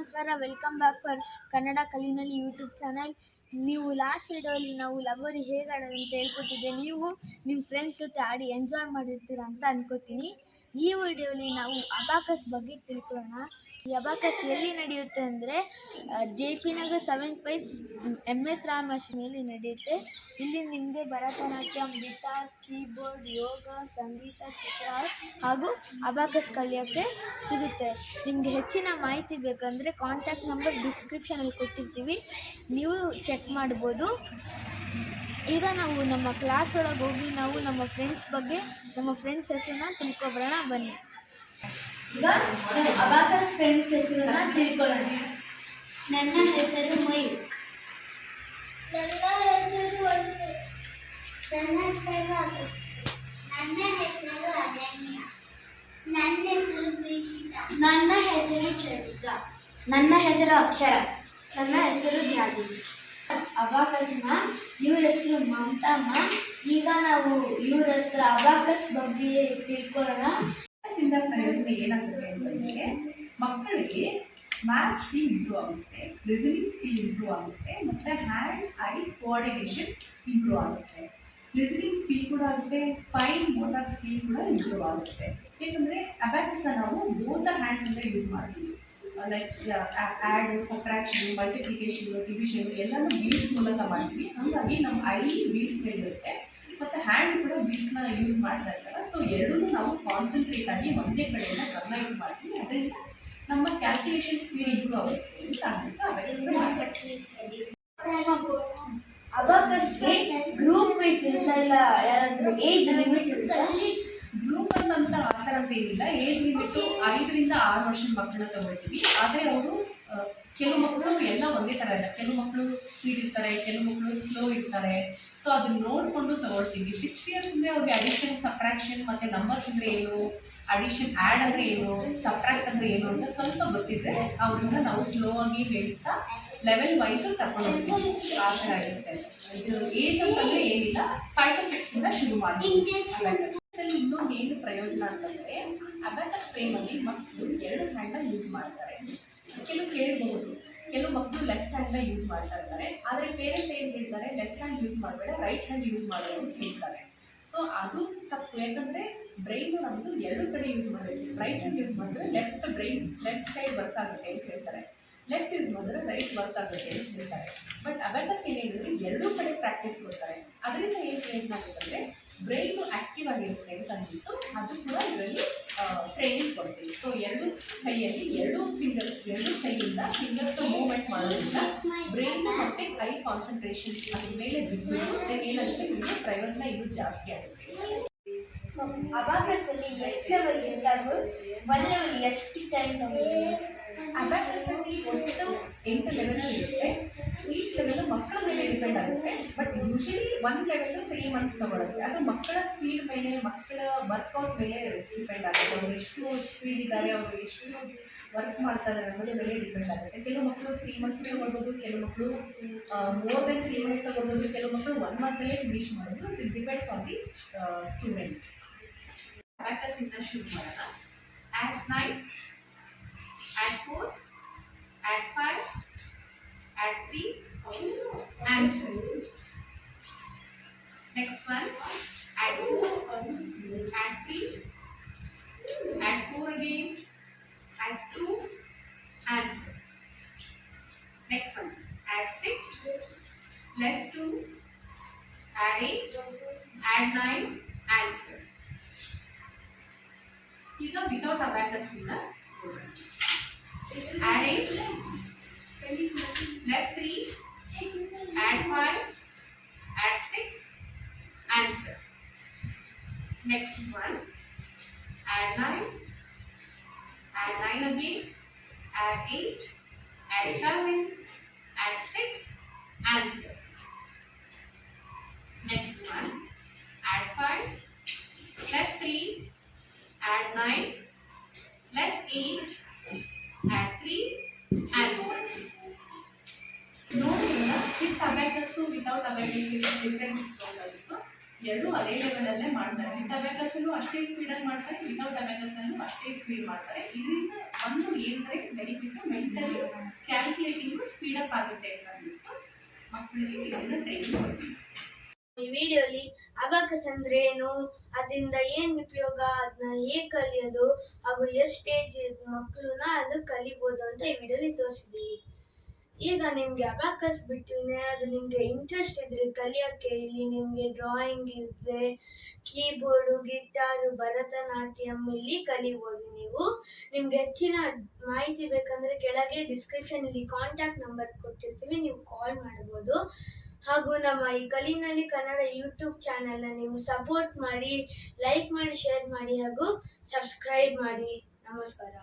ನಮಸ್ಕಾರ, welcome back for Kannada ಕಲಿನಲ್ಲಿ YouTube channel. ನೀವು ಲಾಸ್ಟ್ ವಿಡಿಯೋಲಿ ನಾವು ಲಗೋರಿ ಹೇಗೆ ಅಂತ ಹೇಳ್ಕೊಟ್ಟಿದ್ದೆ. ನೀವು ನಿಮ್ಮ ಫ್ರೆಂಡ್ಸ್ ಜೊತೆ ಆಡಿ ಎಂಜಾಯ್ ಮಾಡಿರ್ತೀರ ಅಂತ ಅನ್ಕೋತೀನಿ. ಈ ವಿಡಿಯೋಲಿ ನಾವು ಅಬಾಕಸ್ ಬಗ್ಗೆ ತಿಳ್ಕೊಳ್ಳೋಣ. ಈ ಅಬಾಕಸ್ ಎಲ್ಲಿ ನಡೆಯುತ್ತೆ ಅಂದರೆ J P Nagar seven five M S Ram ಆಶ್ರಮದಲ್ಲಿ ನಡೆಯುತ್ತೆ. ಇಲ್ಲಿ ನಿಮಗೆ ಭರತನಾಟ್ಯಂ, ಗಿಟಾರ್, ಕೀಬೋರ್ಡ್, ಯೋಗ, ಸಂಗೀತ, ಚಿತ್ರ ಹಾಗೂ ಅಬಾಕಸ್ ಕಲಿಯೋಕ್ಕೆ ಸಿಗುತ್ತೆ. ನಿಮಗೆ ಹೆಚ್ಚಿನ ಮಾಹಿತಿ ಬೇಕಂದರೆ ಕಾಂಟ್ಯಾಕ್ಟ್ ನಂಬರ್ ಡಿಸ್ಕ್ರಿಪ್ಷನಲ್ಲಿ ಕೊಟ್ಟಿರ್ತೀವಿ. ನೀವು ಚೆಕ್ ಮಾಡ್ಬೋದು. ಈಗ ನಾವು ನಮ್ಮ ಕ್ಲಾಸ್ ಒಳಗೆ ಹೋಗಿ ನಾವು ನಮ್ಮ ಫ್ರೆಂಡ್ಸ್ ಬಗ್ಗೆ ನಮ್ಮ ಫ್ರೆಂಡ್ಸ್ ಹೆಸರನ್ನ ತಿಳ್ಕೊಬರೋಣ ಬನ್ನಿ. ಈಗ ನಮ್ಮ ಅಬಾಕಸ್ ಫ್ರೆಂಡ್ಸ್ ಹೆಸರನ್ನ ತಿಳ್ಕೊಳ್ಳೋಣ. ನನ್ನ ಹೆಸರು ಮೈ ನನ್ನ ಹೆಸರು. ನನ್ನ ಹೆಸರು. ನನ್ನ ಹೆಸರು ಅನನ್ಯ. ನನ್ನ ಹೆಸರು ಪ್ರೀಷಿತಾ ನನ್ನ ಹೆಸರು ಚರಿತ್ರ ನನ್ನ ಹೆಸರು ಅಕ್ಷರ. ನನ್ನ ಹೆಸರು ಧ್ಯಾನಿ ಅಬಾಕಸ್ ಮ್ಯಾಮ್, ಇವ್ರ ಹೆಸರು ಮಮತಾ ಮ್ಯಾಮ್. ಈಗ ನಾವು ಇವ್ರ ಹತ್ರ ಅಬಾಕಸ್ ಬಗ್ಗೆ ತಿಳ್ಕೊಳ್ಳೋಣ. ಇಂದ ಪ್ರಯೋಜನ ಏನಾಗುತ್ತೆ ಮಕ್ಕಳಿಗೆ ಮ್ಯಾಥ್ ಸ್ಕಿಲ್ ಇಂಪ್ರೂವ್ ಆಗುತ್ತೆ ಲಿಸನಿಂಗ್ ಸ್ಕಿಲ್ ಇಂಪ್ರೂವ್ ಆಗುತ್ತೆ, ಮತ್ತು ಹ್ಯಾಂಡ್ ಐ ಕೋಆರ್ಡಿನೇಷನ್ ಇಂಪ್ರೂವ್ ಆಗುತ್ತೆ. ಲಿಸನಿಂಗ್ ಸ್ಕಿಲ್ ಕೂಡ ಆಗುತ್ತೆ, ಫೈನ್ ಮೋಟಾರ್ ಸ್ಕಿಲ್ ಕೂಡ ಇಂಪ್ರೂವ್ ಆಗುತ್ತೆ. ಯಾಕಂದರೆ ಅಬ್ಯಾಕಸ್ನ ನಾವು ಬೋತ್ ಹ್ಯಾಂಡ್ಸಿಂದ ಯೂಸ್ ಮಾಡ್ತೀವಿ. Like add subtraction multiplication division ಎಲ್ಲನೂ ಬೀಡ್ಸ್ ಮೂಲಕ ಮಾಡ್ತೀವಿ. ಹಾಗಾಗಿ ನಮ್ಮ ಐ ಬೀಡ್ಸ್ ಇರುತ್ತೆ. ಮತ್ತು ಹ್ಯಾಂಡ್ ಕೂಡ ಬೀಡ್ಸ್ನ ಯೂಸ್ ಮಾಡ್ತಾ ಇರ್ತಾರೆ. ಸೊ ಎರಡೂ ನಾವು ಕಾನ್ಸಂಟ್ರೇಟ್ ಆಗಿ ಒಂದೇ ಕಡೆಯಿಂದ ಗಮನ ಇದು ಮಾಡ್ತೀವಿ. ಅದರಿಂದ ನಮ್ಮ ಕ್ಯಾಲ್ಕುಲೇಷನ್ ಸ್ಪೀಡ್ ಇಂಪ್ರೂವ್ ಆಗುತ್ತೆ ಅಂತ ಅಂದ್ಬಿಟ್ಟು ಅವೆಲ್ಲ ಅಬಾಕಸ್ಗೆ ಗ್ರೂಪ್ ವೈಸ್ ಇಲ್ಲ? ಯಾರಾದ್ರೂ ಏಜ್ ಲಿಮಿಟ್ ಇರುತ್ತಾ ಗ್ರೂಪ್ ಅಂತ ಆ ಥರ ಅಂತ ಏನಿಲ್ಲ ಏಜ್ ಲಿಮಿಟು ಐದರಿಂದ ಆರು ವರ್ಷದ ಮಕ್ಕಳನ್ನ ತಗೊಳ್ತೀವಿ. ಆದರೆ ಅವರು ಕೆಲವು ಮಕ್ಕಳು ಎಲ್ಲ ಒಂದೇ ಥರ ಇಲ್ಲ. ಕೆಲವು ಮಕ್ಕಳು ಸ್ಪೀಡ್ ಇರ್ತಾರೆ, ಕೆಲವು ಮಕ್ಕಳು ಸ್ಲೋ ಇರ್ತಾರೆ. ಸೊ ಅದನ್ನ ನೋಡಿಕೊಂಡು ತಗೊಳ್ತೀವಿ. ಸಿಕ್ಸ್ ಇಯರ್ಸ್ ಅಂದರೆ ಅವ್ರಿಗೆ ಅಡಿಷನ್ ಸಪ್ರಾಕ್ಷನ್ ಮತ್ತು ನಂಬರ್ಸ್ ಅಂದರೆ ಏನು? ಅಡಿಷನ್ ಆ್ಯಡ್ ಅಂದರೆ ಏನು? ಸಪ್ರಾಕ್ಟ್ ಅಂದರೆ ಏನು ಅಂತ ಸ್ವಲ್ಪ ಗೊತ್ತಿದ್ರೆ ಅವ್ರನ್ನ ನಾವು ಸ್ಲೋ ಆಗಿ ಹೇಳ್ತಾ ಲೆವೆಲ್ ವೈಸು ತಗೊಂಡು ಹೋಗ್ತೀವಿ ಆ ಥರ ಇರುತ್ತೆ. ಏಜ್ ಅಂತಂದರೆ ಏನಿಲ್ಲ. ಫೈವ್ ಟು ಸಿಕ್ಸಿಂದ ಶುರು ಮಾಡ್ತೀವಿ. ಅಬಾಕಸಲ್ಲಿ ಇನ್ನೊಂದು ಏನು ಪ್ರಯೋಜನ ಅಂತಂದರೆ ಅಬಾಕಸ್ ಫ್ರೇಮಲ್ಲಿ ಮಕ್ಕಳು ಎರಡು ಹ್ಯಾಂಡ್ನ ಯೂಸ್ ಮಾಡ್ತಾರೆ. ಕೆಲವು ಕೇಳಬಹುದು. ಕೆಲವು ಮಕ್ಕಳು ಲೆಫ್ಟ್ ಹ್ಯಾಂಡ್ನ ಯೂಸ್ ಮಾಡ್ತಾ ಇರ್ತಾರೆ. ಆದರೆ ಪೇರೆಂಟ್ ಏನು ಹೇಳ್ತಾರೆ? ಲೆಫ್ಟ್ ಹ್ಯಾಂಡ್ ಯೂಸ್ ಮಾಡಬೇಡ ರೈಟ್ ಹ್ಯಾಂಡ್ ಯೂಸ್ ಮಾಡು ಅಂತ ಹೇಳ್ತಾರೆ. ಸೊ ಅದು ತಪ್ಪು. ಯಾಕಂದರೆ ಬ್ರೈನ್ ನಮ್ಮದು ಎರಡು ಕಡೆ ಯೂಸ್ ಮಾಡಬೇಕು. ರೈಟ್ ಹ್ಯಾಂಡ್ ಯೂಸ್ ಮಾಡಿದ್ರೆ left brain left side work ಆಗುತ್ತೆ ಅಂತ ಹೇಳ್ತಾರೆ. ಲೆಫ್ಟ್ ಯೂಸ್ ಮಾಡಿದ್ರೆ ರೈಟ್ ವರ್ಕ್ ಆಗುತ್ತೆ ಅಂತ ಹೇಳ್ತಾರೆ. ಬಟ್ ಅವೆಲ್ಲಸ್ ಏನೇನಿದ್ರೆ ಎರಡೂ ಕಡೆ ಪ್ರಾಕ್ಟೀಸ್ ಕೊಡ್ತಾರೆ. ಅದರಿಂದ ಏನು ಪ್ರಯೋಜನ ಆಗುತ್ತೆ ಅಂದರೆ ಬ್ರೈನು ಆಕ್ಟಿವ್ ಆಗಿರುತ್ತೆ ಅಂತ ಅಂದ್ಬಿಟ್ಟು ಅದು ಕೂಡ ಇದರಲ್ಲಿ ಟ್ರೈನಿಂಗ್ ಕೊಡ್ತೀವಿ. ಸೊ ಎರಡು ಕೈಯಲ್ಲಿ ಎರಡು ಫಿಂಗರ್ಸ್ ಎರಡು ಕೈಯಿಂದ ಫಿಂಗರ್ಸ್ ಮೂವ್ಮೆಂಟ್ ಮಾಡೋದ್ರಿಂದ ಬ್ರೈನ್ ಮತ್ತೆ ಕೈ ಕಾನ್ಸಂಟ್ರೇಷನ್ ಅದ್ರ ಮೇಲೆ ಬಿದ್ದು ಏನಾಗುತ್ತೆ ನಿಮಗೆ ಪ್ರಯೋಜನ ಇದು ಜಾಸ್ತಿ ಆಗುತ್ತೆ. ಅವಾಗ ಎಷ್ಟು ಲೆವೆಲ್ ಎಷ್ಟು ಟೈಮ್ ಅಬ್ಯಾಕಸಲ್ಲಿ ಒಂದು ಎಂಟು ಲೆವೆಲಲ್ಲಿ ಇರುತ್ತೆ. ಈಚ್ ಲೆವೆಲ್ ಮಕ್ಕಳ ಮೇಲೆ ಡಿಪೆಂಡ್ ಆಗುತ್ತೆ. But usually one level three months ತಗೊಳುತ್ತೆ. ಅದು ಮಕ್ಕಳ ಸ್ಪೀಡ್ ಮೇಲೆ, ಮಕ್ಕಳ ವರ್ಕೌಟ್ ಮೇಲೆ ಡಿಪೆಂಡ್ ಆಗುತ್ತೆ. ಅವ್ರು ಎಷ್ಟು ಸ್ಪೀಡ್ ಇದ್ದಾರೆ, ಅವರು ಎಷ್ಟು ವರ್ಕ್ ಮಾಡ್ತಾರೆ ಅನ್ನೋದ್ರ ಮೇಲೆ ಡಿಪೆಂಡ್ ಆಗುತ್ತೆ. ಕೆಲವು ಮಕ್ಕಳು ತ್ರೀ ಮಂತ್ಸ್ ತಗೊಳ್ಬೋದು, ಕೆಲವು ಮಕ್ಕಳು ಮೋರ್ ದೆನ್ ತ್ರೀ ಮಂತ್ಸ್ ತಗೊಳ್ಬೋದು, ಕೆಲವು ಮಕ್ಕಳು ಒನ್ ಮಂತಲ್ಲೇ ಫಿನಿಶ್ ಮಾಡೋದು. It depends on the student ಅಬ್ಯಾಕಸಿಂದ ಶುರು ಮಾಡೋಣ. At nine add 4, add 5, add 3, and 4. Next one, add 4, add 3, add 4 again, add 2, and 4. Next one, add 6, plus 2, add 8, add 9, and four. These are without abacus in the program add 8 plus 3 add 5 add 6 and 7 next one. Add 9 add 9 again. Add 8 add 7 add 6 and 7 next one. Add 5 without abacus difference ಇಟ್ಕೊಂಡಾಗಿತ್ತು ಎರಡೂ ಅದೇ ಲೆವೆಲಲ್ಲೇ ಮಾಡ್ತಾರೆ. With ಅಬ್ಯಾಕಸ್ಸಲ್ಲೂ ಅಷ್ಟೇ ಸ್ಪೀಡಲ್ಲಿ ಮಾಡ್ತಾರೆ without ಅಬ್ಯಾಕಸ್ಸಲ್ಲೂ ಅಷ್ಟೇ speed ಮಾಡ್ತಾರೆ. ಇದರಿಂದ ಒಂದು ಏನಂದರೆ ಬೆನಿಫಿಟ್ಟು ಮೆಂಟಲಿ ಸ್ಪೀಡಪ್ ಆಗುತ್ತೆ ಅಂತ ಅಂದ್ಬಿಟ್ಟು ಮಕ್ಕಳಿಗೆ ಇದನ್ನು ಟ್ರೈನಿಂಗ್ ಕೊಡ್ತೀವಿ ಈ ವಿಡಿಯೋಲಿ ಅಬಾಕಸ್ ಅಂದ್ರೆ ಏನು? ಅದರಿಂದ ಏನು ಉಪಯೋಗ? ಅದನ್ನ ಹೇಗೆ ಕಲಿಯೋದು? ಹಾಗೂ ಎಷ್ಟು ಏಜ್ ಮಕ್ಕಳನ್ನ ಅದು ಕಲಿಬೋದು ಅಂತ ಈ ವಿಡಿಯೋಲಿ ತೋರಿಸಿದ್ದೀವಿ. ಈಗ ನಿಮಗೆ ಅಬಾಕಸ್ ಬಿಟ್ಟು ಅದು ನಿಮಗೆ ಇಂಟ್ರೆಸ್ಟ್ ಇದ್ರೆ ಕಲಿಯೋಕ್ಕೆ ಇಲ್ಲಿ ನಿಮಗೆ ಡ್ರಾಯಿಂಗ್ ಇದ್ರೆ ಕೀಬೋರ್ಡು ಗಿಟಾರು ಭರತನಾಟ್ಯಂ ಇಲ್ಲಿ ಕಲಿಬೋದು ನೀವು. ನಿಮ್ಗೆ ಹೆಚ್ಚಿನ ಮಾಹಿತಿ ಬೇಕಂದ್ರೆ ಕೆಳಗೆ ಡಿಸ್ಕ್ರಿಪ್ಷನ್ ಇಲ್ಲಿ ಕಾಂಟ್ಯಾಕ್ಟ್ ನಂಬರ್ ಕೊಟ್ಟಿರ್ತೀವಿ, ನೀವು ಕಾಲ್ ಮಾಡ್ಬೋದು. ಹಾಗೂ ನಮ್ಮ ಈ ಕಲಿನಲ್ಲಿ ಕನ್ನಡ ಯೂಟ್ಯೂಬ್ ಚಾನೆಲ್ನ ನೀವು ಸಪೋರ್ಟ್ ಮಾಡಿ ಲೈಕ್ ಮಾಡಿ ಶೇರ್ ಮಾಡಿ ಹಾಗೂ ಸಬ್ಸ್ಕ್ರೈಬ್ ಮಾಡಿ. ನಮಸ್ಕಾರ.